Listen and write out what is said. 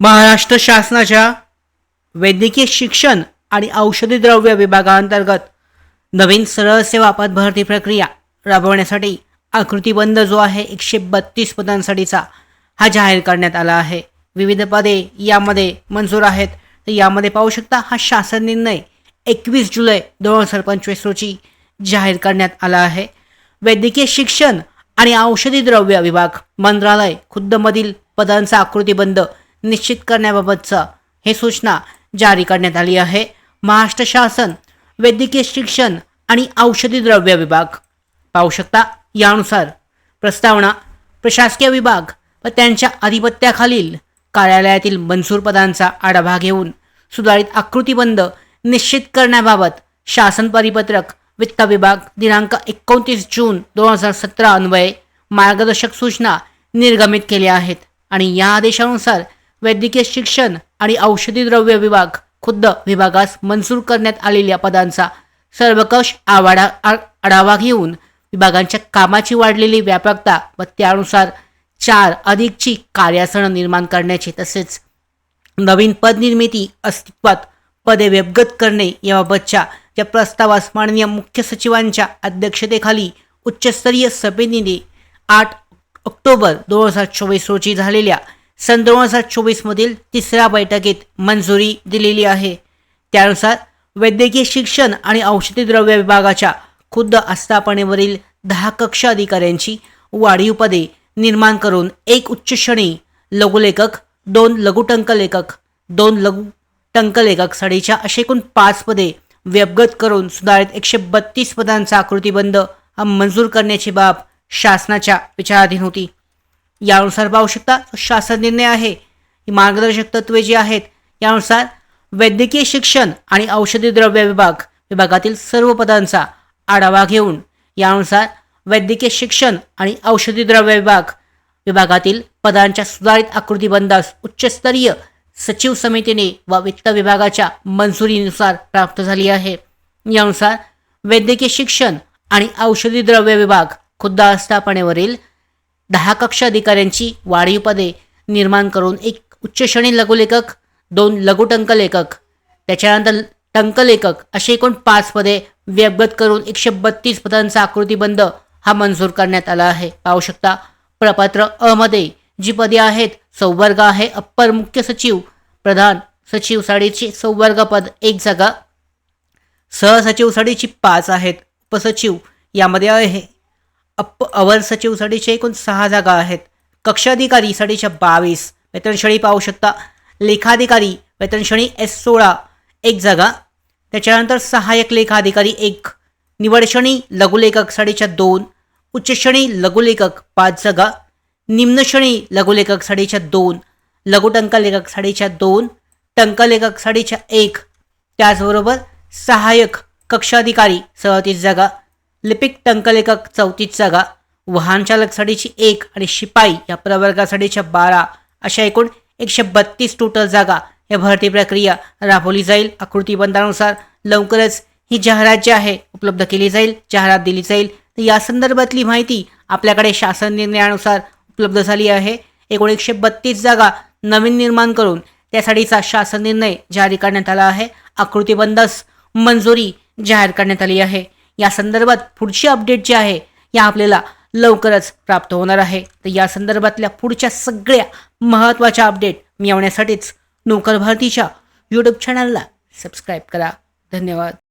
महाराष्ट्र शासनाच्या वैद्यकीय शिक्षण आणि औषधी द्रव्य विभागाअंतर्गत नवीन सरळ सेवापद भरती प्रक्रिया राबवण्यासाठी आकृतीबंध जो आहे एकशे बत्तीस पदांसाठीचा हा जाहीर करण्यात आला आहे. विविध पदे यामध्ये मंजूर आहेत. तर यामध्ये पाहू शकता हा शासन निर्णय एकवीस जुलै दोन हजार पंचवीस रोजी जाहीर करण्यात आला आहे. वैद्यकीय शिक्षण आणि औषधी द्रव्य विभाग मंत्रालय खुद्दमधील पदांचा आकृतीबंध निश्चित करण्याबाबतचं हे सूचना जारी करण्यात आली आहे. महाराष्ट्र शासन वैद्यकीय शिक्षण आणि औषधी द्रव्य विभाग. पाहू शकता यानुसार प्रस्तावना प्रशासकीय विभाग व त्यांच्या अधिपत्याखालील कार्यालयातील मंजूर पदांचा आढावा घेऊन सुधारित आकृतीबंध निश्चित करण्याबाबत शासन परिपत्रक वित्त विभाग दिनांक एकोणतीस जून दोन हजार सतरा अन्वये मार्गदर्शक सूचना निर्गमित केल्या आहेत आणि या आदेशानुसार वैद्यकीय शिक्षण आणि औषधी द्रव्य विभाग खुद्द विभागास मंजूर करण्यात आलेल्या पदांचा सर्वकष आवाडा आ- आढावा घेऊन विभागांच्या कामाची वाढलेली व्यापकता व त्यानुसार चार अधिकची कार्यासनं निर्माण करण्याची तसेच नवीन पदनिर्मिती अस्तित्वात पदे व्यवगत करणे याबाबतच्या या प्रस्तावास माननीय मुख्य सचिवांच्या अध्यक्षतेखाली उच्चस्तरीय समितीने आठ ऑक्टोबर दोन हजार चोवीस रोजी झालेल्या सन दोन हजार चोवीसमधील तिसऱ्या बैठकीत मंजुरी दिलेली आहे. त्यानुसार वैद्यकीय शिक्षण आणि औषधी द्रव्य विभागाच्या खुद्द आस्थापनेवरील दहा कक्ष अधिकाऱ्यांची वाढीव पदे निर्माण करून एक उच्च श्रेणी लघुलेखक दोन लघुटंकलेखक दोन लघु टंकलेखक साडीच्या असे एकूण पाच पदे व्यपगत करून सुधारित एकशे बत्तीस पदांचा आकृतीबंध मंजूर करण्याची बाब शासनाच्या विचाराधीन होती. यानुसार पाहू शकता शासन निर्णय आहे. ही मार्गदर्शक तत्वे जी आहेत यानुसार वैद्यकीय शिक्षण आणि औषधी द्रव्य विभाग विभागातील सर्व पदांचा आढावा घेऊन यानुसार वैद्यकीय शिक्षण आणि औषधी द्रव्य विभाग विभागातील पदांच्या सुधारित आकृतीबंधास उच्चस्तरीय सचिव समितीने व वित्त विभागाच्या मंजुरीनुसार प्राप्त झाली आहे. यानुसार वैद्यकीय शिक्षण आणि औषधी द्रव्य विभाग खुद्द आस्थापनेवरील दहा कक्ष अधिकाऱ्यांची वाढीव पदे निर्माण करून एक उच्चश्रेणी लघुलेखक दोन लघुटंकलेखक त्याच्यानंतर टंकलेखक असे एकूण पाच पदे व्यगत करून एकशे बत्तीस पदांचा आकृतीबंध हा मंजूर करण्यात आला आहे. पाहू शकता प्रपत्र अ जी पदे आहेत संवर्ग आहे. अप्पर मुख्य सचिव प्रधान सचिव साडीची संवर्ग पद एक जागा. सहसचिव साडीची पाच आहेत. उपसचिव यामध्ये आहे. अप अवर सचिव साडीचे एकूण सहा जागा आहेत. कक्षाधिकारी साडीच्या बावीस. वेतनश्रेणी पाहू शकता. लेखाधिकारी वेतनश्रेणी एस सोळा. एक जागा. त्याच्यानंतर सहाय्यक लेखाधिकारी एक. निवडश्रेणी लघुलेखक साडीच्या दोन. उच्चश्रेणी लघुलेखक पाच जागा. निम्नश्रेणी लघुलेखक साडीच्या दोन. लघुटंकलेखक साडीच्या दोन. टंकलेखक साडीच्या एक. त्याचबरोबर सहाय्यक कक्षाधिकारी सदतीस जागा. लिपिक टंकलेखक चौतीस जागा वाहनचालकसाठीची एक आणि शिपाई या प्रवर्गासाठीच्या बारा अशा एकूण एकशे बत्तीस टोटल जागा या भरती प्रक्रिया राबवली जाईल. आकृतीबंधानुसार लवकरच ही जाहिरात जी आहे उपलब्ध केली जाईल जाहिरात दिली जाईल. तर या संदर्भातली माहिती आपल्याकडे शासन निर्णयानुसार उपलब्ध झाली आहे. एकूण एकशे बत्तीस जागा नवीन निर्माण करून त्यासाठीचा शासन निर्णय जारी करण्यात आला आहे. आकृतीबंधास मंजुरी जाहीर करण्यात आली आहे. या संदर्भात पुढची अपडेट जी आहे या आपल्याला लवकरच प्राप्त होणार आहे. तर या संदर्भातल्या पुढच्या सगळ्या महत्त्वाच्या अपडेट मिळवण्यासाठीच नोकर भारतीच्या यूट्यूब चॅनलला सबस्क्राईब करा. धन्यवाद.